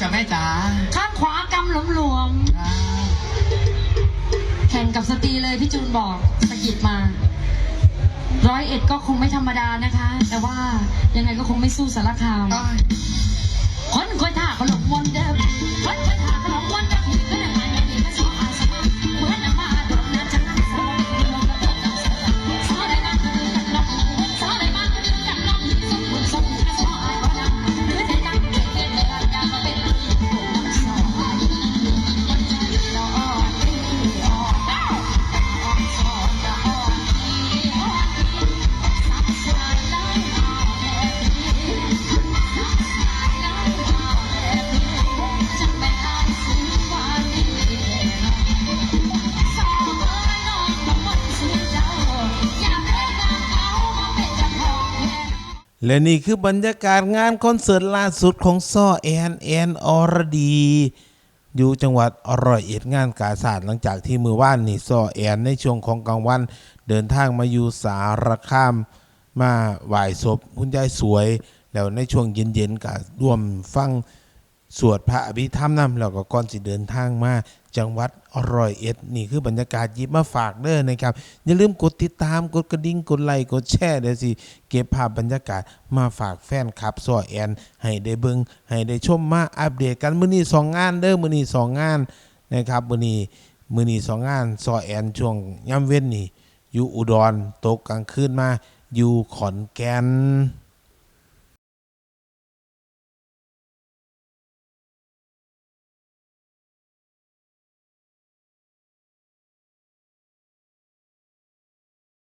จ้ะแม่จ๋าข้างขวากำหลวมหลวมแข่งกับสตรีเลยพี่จูนบอกสะกิดมา ร้อยเอ็ดก็คงไม่ธรรมดานะคะ แต่ว่ายังไงก็คงไม่สู้สารคามคนคอยท่าก็หลงมนต์เด้อ และนี่คือบรรยากาศงานคอนเสิร์ตล่าสุดของซ่อแอนแอนอรดี อยู่จังหวัดอร่อยเอ็ดงานกาศาสตร์หลังจากที่มือว่านนี่ซ่อแอนในช่วงของกลางวัน เดินทางมาอยู่สารคาม มาไหว้ศพคุณยายสวย แล้วในช่วงเย็นๆก็ร่วมฟัง สวดพระอภิธรรมนำแล้วก็ก่อนสิเดินทางมาจังหวัดอร่อยเอ็ด นี่คือบรรยากาศยิบมาฝากเด้อนะครับ อย่าลืมกดติดตามกดกระดิ่งกดไลค์กดแชร์เดี๋ยวสิ เก็บภาพบรรยากาศมาฝากแฟนคลับซอแอน ให้ได้เบิงให้ได้ชมมาอัปเดตกันมื้อนี้สองงานเด้อมื้อนี้สองงานนะครับมื้อนี้มื้อนี้สองงานซอแอนช่วงย่ำเว้นนี่อยู่อุดรตกกลางคืนมาอยู่ขอนแก่น